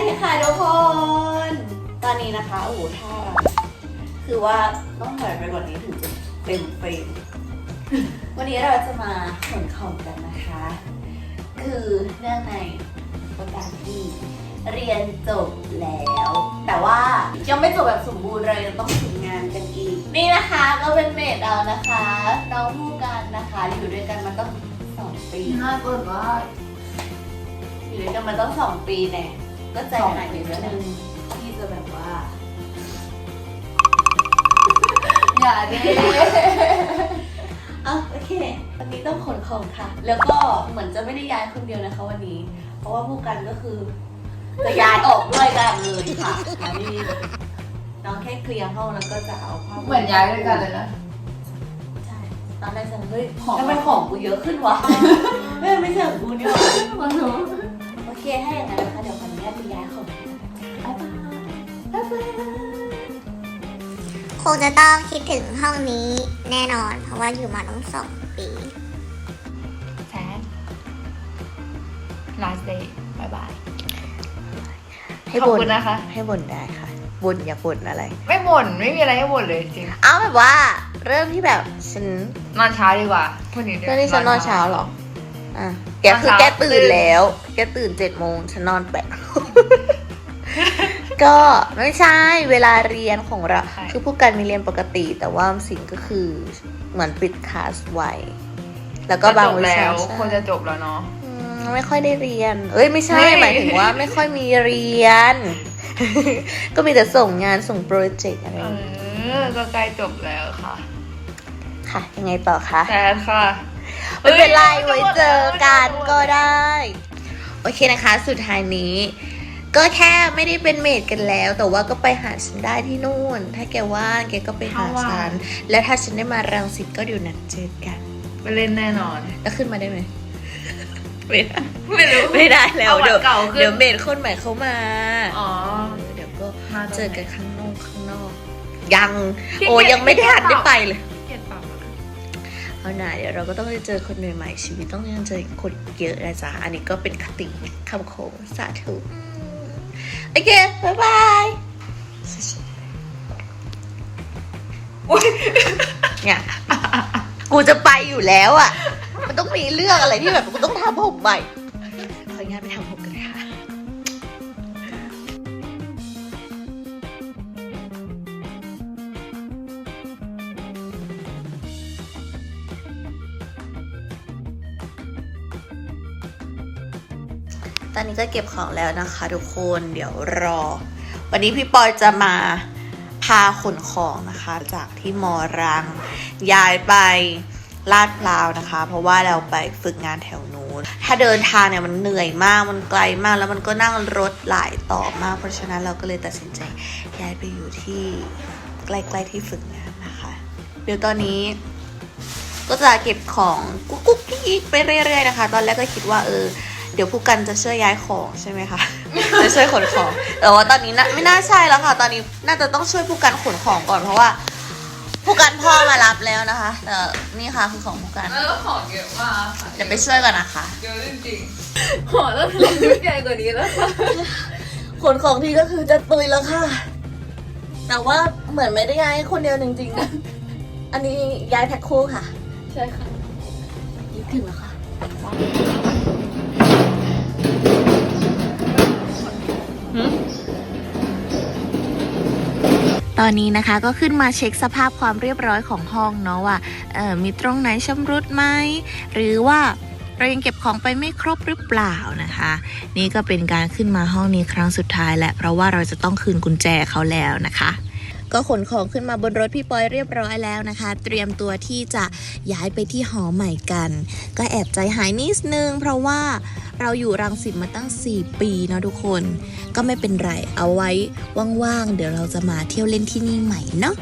วัสดีค่ะทุกคน ตอนนี้นะคะ โอ้โหถ้าคือว่าต้องถอยไปกว่านี้ถึงจะเต็มเฟรมวันนี้เราจะมาขนของกันนะคะ คือเนื่องในโอกาสที่เรียนจบแล้ว แต่ว่ายังไม่จบแบบสมบูรณ์เรายังต้องฝึกงานกันอีก นี่นะคะก็เป็นเมดเรานะคะน้องผู้กันนะคะอยู่ด้วยกันมาตั้งสองปีน่ากลัวว่าอยู่ด้วยกันมาตั้งสองปีแน่ ก็ใจหายไปสนิองดปีนึงที่จะแบบว่า อย่าดิอะโอเค วันนี้ต้องขนของค่ะ แล้วก็เหมือนจะไม่ได้ย้ายคนเดียวนะคะวันนี้ เพราะว่าผู้กันก็คือจะย้ายออกด้วยกันเลยค่ะอันนี้น้องแค่เคลียร์ห้องแล้วก็จะเอาผ้าเหมือนย้ายด้วยกันเลยนะใช่ตอนแรกฉันเฮ้ยของทำไมของกูเยอะขึ้นวะเฮ้ยไม่ใช่ของกูนี่หว่ามันรู้โอ เคให้อย่างนั้นนะคะ เดี๋ยวขออนุญาตไปย้ายของก่อนนะคะบ๊ายบายบ๊ายบายคงจะต้องคิดถึงห้องนี้แน่นอน เพราะว่าอยู่มาตั้งสองปีแซน last day บายบาย ให้ขอบบ่นคุณนะคะ ให้บ่นได้ค่ะบ่นอยากบ่นอะไร ไม่บ่นไม่มีอะไรให้บ่นเลยจริงเอาแบบว่าเริ่มที่แบบฉันนอนเช้าดีกว่าคนนี้เรื่องที่ฉันนอนเช้าเหรออะ แกนอนคือเช้าแกตื่ตื่นนแล้ว แกตื่นเจ็ดโมงฉันนอนแปดก็ไม่ใช่เวลาเรียนของเรา คือผู้กันมีเรียนปกติ แต่ว่าสิ่งก็คือเหมือนปิดคลาสไว้ แล้วก็บางจบวิแล้ชาวใช่ควรจะจบแล้วเนาะอืมไม่ค่อยได้เรียน เอ้ยไม่ใช่เฮ้ยหมายถึงว่าไม่ค่อยมีเรียน ก็มีแต่ส่งงานส่งโปรเจกต์อะไรเออก็ใกล้จบแล้วค่ะ ค่ะยังไงต่อคะแซนค่ะ ไม่เป็นไรไว้เจอกันก็ได้ โอเคนะคะ สุดท้ายนี้ ก็แค่ไม่ได้เป็นเมดกันแล้ว แต่ว่าก็ไปหาฉันได้ที่นู่น ถ้าแกว่างแกก็ไปหาถ้าว่างฉัน แล้วถ้าฉันได้มารังสิตก็เดี๋ยวนัดเจอกันไปเล่นแน่นอน แล้วขึ้นมาได้ไหมไม่ได้ไม่รู้ไม่ได้แล้วเอาวันเดี๋ยวเก่าขึ้นเดี๋ยวเมดคนใหม่เขามาอ๋อเดี๋ยวก็มาตรงไหนเจอกันข้างนอกข้างนอก ยังขี้เกียจโอ้ยังไม่ได้ทันขี้ได้เกียจไปเลย เอาหน่าเดี๋ยวเราก็ต้องไปเจอคนใหม่ๆชีวิตต้องยังเจอคนเยอะนะจ๊ะอันนี้ก็เป็นคติคำโคสาธุโอเคบ๊ายบายเนี่ยกูจะไปอยู่แล้วอะ มันต้องมีเรื่องอะไรที่แบบกูต้องทำผมใหม่ขออนุญาตไปทำผมกันค่ะ ตอนนี้ก็เก็บของแล้วนะคะทุกคนเดี๋ยวรอ วันนี้พี่ปอยจะมาพาขนของนะคะ จากที่มอรังย้ายไปลาดพร้าวนะคะ เพราะว่าเราไปฝึกงานแถวนู้น ถ้าเดินทางเนี่ยมันเหนื่อยมาก มันไกลมาก แล้วมันก็นั่งรถหลายต่อมาก เพราะฉะนั้นเราก็เลยตัดสินใจย้ายไปอยู่ที่ใกล้ๆที่ฝึกงานนะคะ เดี๋ยวตอนนี้ก็จะเก็บของกุ๊กกิ๊กไปเรื่อยๆนะคะ ตอนแรกก็คิดว่าเออ เดี๋ยวผู้กันจะช่วยย้ายของใช่ไหมคะ จะช่วยขนของแต่ว่าตอนนี้นะไม่น่าใช่แล้วค่ะ ตอนนี้น่าจะต้องช่วยผู้กันขนของก่อนเพราะว่า ผู้กันพ่อมารับแล้วนะคะแต่นี่ค่ะคือของผู้กันแล้วของเยอะมากค่ะเดี๋ยวไปช่วยกันนะคะเยอะจริงๆหอแล้วชุดใหญ่กว่านี้แล้วค่ะขนของทีก็คือจะตุยแล้วค่ะ แต่ว่าเหมือนไม่ได้ย้ายคนเดียวจริงๆนะอันนี้ย้ายแพ็คคู่ค่ะ ใช่ค่ะยิบถึงแล้วค่ะ ตอนนี้นะคะก็ขึ้นมาเช็คสภาพความเรียบร้อยของห้องเนาะว่ามีตรงไหนชำรุดไหมหรือว่าเรายังเก็บของไปไม่ครบหรือเปล่านะคะ นี่ก็เป็นการขึ้นมาห้องนี้ครั้งสุดท้ายแหละเพราะว่าเราจะต้องคืนกุญแจเขาแล้วนะคะ ก็ขนของขึ้นมาบนรถพี่ปอยเรียบร้อยแล้วนะคะ เตรียมตัวที่จะย้ายไปที่หอใหม่กัน ก็แอบใจหายนิดนึงเพราะว่า เราอยู่รังสิตมาตั้ง 4 ปีเนาะทุกคน ก็ไม่เป็นไร เอาไว้ว่างๆ เดี๋ยวเราจะมาเที่ยวเล่นที่นี่ใหม่เนาะ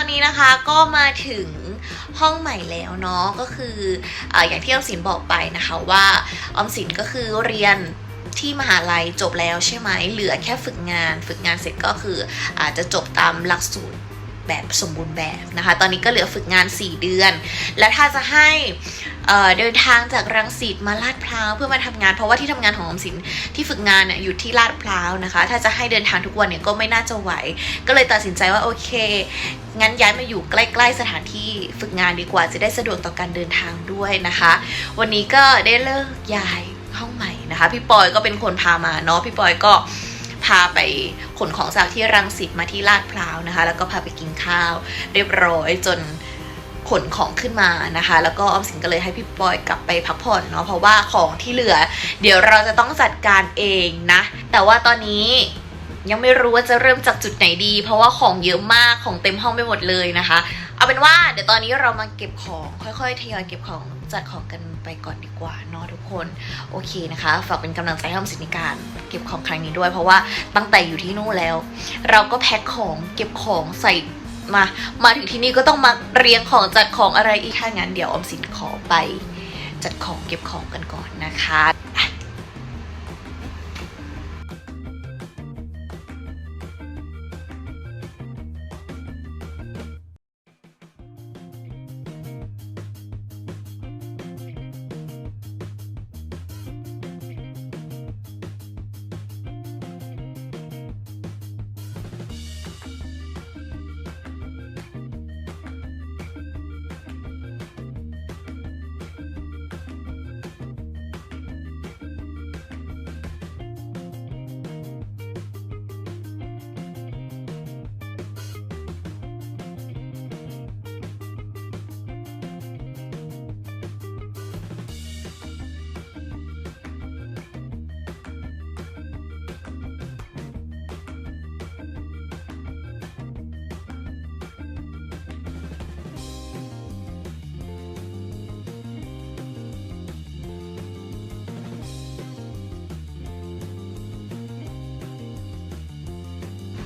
อนนี้นะคะก็มาถึงห้องใหม่แล้วเนาะก็คือออย่างที่ออมสินบอกไปนะคะว่าออมสินก็คือเรียนที่มหาลัยจบแล้วใช่ไหมเหลือแค่ฝึกงาน ฝึกงานเสร็จก็คืออาจจะจบตามหลักสูตรแบบสมบูรณ์แบบนะคะ ตอนนี้ก็เหลือฝึกงาน 4 เดือน แล้วถ้าจะให้เดินทางจากรังสิตมาลาดพร้าวเพื่อมาทำงาน เพราะว่าที่ทำงานของออมสินที่ฝึกงานเนี่ยอยู่ที่ลาดพร้าวนะคะ ถ้าจะให้เดินทางทุกวันเนี่ยก็ไม่น่าจะไหว ก็เลยตัดสินใจว่าโอเค งั้นย้ายมาอยู่ใกล้ ๆ สถานที่ฝึกงานดีกว่า จะได้สะดวกต่อการเดินทางด้วยนะคะ วันนี้ก็ได้เลิกย้ายห้องใหม่นะคะ พี่ปอยก็เป็นคนพามาเนาะพี่ปอยก็พาไปขนของจากที่รังสิตมาที่ลาดพร้าวนะคะ แล้วก็พาไปกินข้าว เรียบร้อยจน ขนของขึ้นมานะคะ แล้วก็ออมสินก็เลยให้พี่ปอยกลับไปพักผ่อนเนาะเพราะว่าของที่เหลือ เดี๋ยวเราจะต้องจัดการเองนะ แต่ว่าตอนนี้ยังไม่รู้ว่าจะเริ่มจากจุดไหนดี เพราะว่าของเยอะมากของเต็มห้องไปหมดเลยนะคะ เอาเป็นว่าเดี๋ยวตอนนี้เรามาเก็บของค่อยๆทยอยเก็บของจัดของกันไปก่อนดีกว่าเนาะทุกคนโอเคนะคะฝากเป็นกำลังใจให้ออมสินในการเก็บของครั้งนี้ด้วย เพราะว่าตั้งแต่อยู่ที่นู่นแล้ว เราก็แพ็คของเก็บของใส่ มา มาถึงที่นี่ก็ต้องมาเรียงของจัดของอะไรอีกถ้างั้นเดี๋ยวออมสินขอไป จัดของเก็บของกันก่อนนะคะ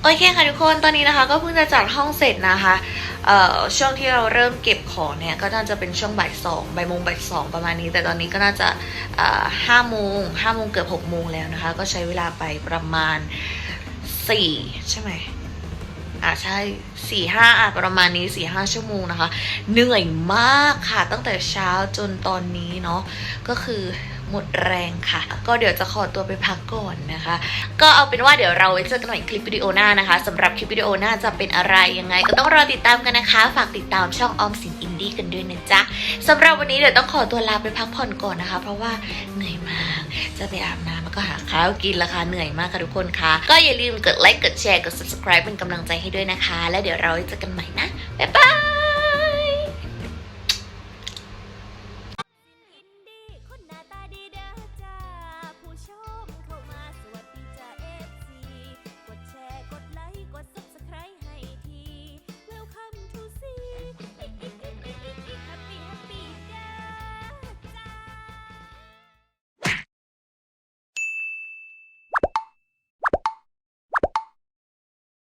โอเคค่ะทุกคนตอนนี้นะคะก็เพิ่งจะจัดห้องเสร็จนะคะเอ่อช่วงที่เราเริ่มเก็บของเนี่ยก็น่าจะเป็นช่วงบ่ายสองบ่ายโมงบ่ายสองประมาณนี้ แต่ตอนนี้ก็น่าจะห้าโมงห้าโมงเกือบหกโมงแล้วนะคะ ก็ใช้เวลาไปประมาณสี่ใช่ไหม อ่าใช่สี่ห้าอะประมาณนี้สี่ห้าชั่วโมงนะคะ เหนื่อยมากค่ะ ตั้งแต่เช้าจนตอนนี้เนาะก็คือหมดแรงค่ะ ก็เดี๋ยวจะขอตัวไปพักก่อนนะคะ ก็เอาเป็นว่าเดี๋ยวเราไว้เจอกันใหม่คลิปวิดีโอหน้านะคะสำหรับคลิปวิดีโอหน้าจะเป็นอะไรยังไง ก็ต้องรอติดตามกันนะคะ ฝากติดตามช่องออมสินอินดี้กันด้วยนะจ๊ะสำหรับวันนี้เดี๋ยวต้องขอตัวลาไปพักผ่อนก่อนนะคะ เพราะว่าเหนื่อย จะไปอาบน้ำแล้วก็หาข้าวกินละค่ะเหนื่อยมากค่ะทุกคนค่ะ ก็อย่าลืมกดไลค์กดแชร์กด subscribe เป็นกำลังใจให้ด้วยนะคะ และเดี๋ยวเราจะกันใหม่นะ